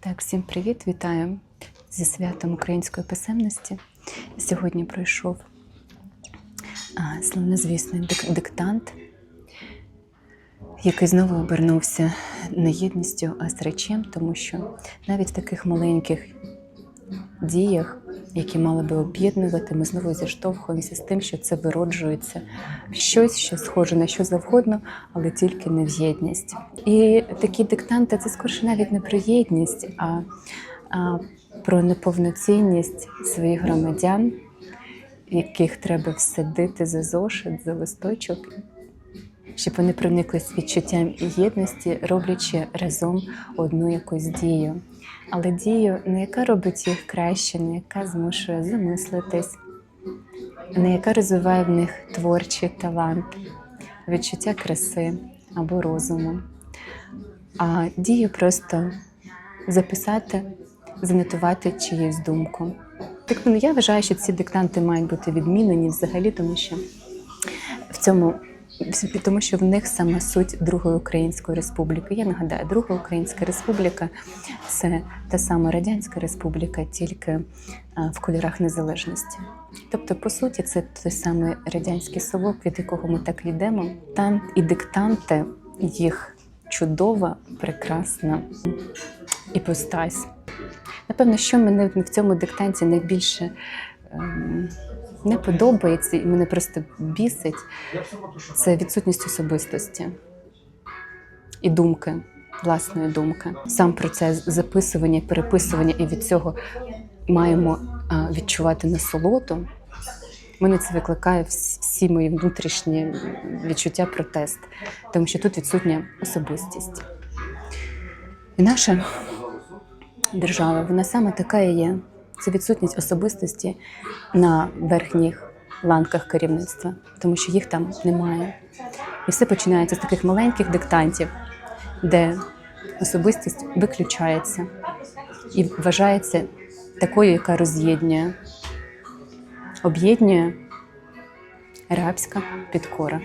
Так, всім привіт, вітаю зі святом української писемності. Сьогодні пройшов славнозвісний дик- диктант, який знову обернувся не єдністю, а сречем, тому що навіть в таких маленьких діях, які мали би об'єднувати, ми знову зіштовхуємося з тим, що це вироджується в щось, що схоже на що завгодно, але тільки не в єдність. І такі диктанти це скорше навіть не про єдність, а, а про неповноцінність своїх громадян, яких треба всадити за зошит, за листочок, щоб вони прониклись відчуттям єдності, роблячи разом одну якусь дію. Але дію, не яка робить їх краще, не яка змушує замислитись, не яка розвиває в них творчий талант, відчуття краси або розуму, а дію просто записати, занотувати чиюсь думку. Так ну, я вважаю, що ці диктанти мають бути відмінені взагалі, тому що в цьому тому що в них саме суть Другої Української Республіки. Я нагадаю, Друга Українська Республіка це та сама Радянська Республіка, тільки в кольорах незалежності. Тобто, по суті, це той самий радянський совок, від якого ми так йдемо. Там і диктанти їх чудова, прекрасна іпостась. Напевно, що мене в цьому диктанті найбільше ем, не подобається і мене просто бісить, це відсутність особистості і думки, власної думки. Сам процес записування, переписування, і від цього маємо відчувати насолоду. Мене це викликає всі мої внутрішні відчуття протест, тому що тут відсутня особистість. І наша держава, вона саме така і є. Це відсутність особистості на верхніх ланках керівництва, тому що їх там немає. І все починається з таких маленьких диктантів, де особистість виключається і вважається такою, яка роз'єднує, об'єднує рабська підкора.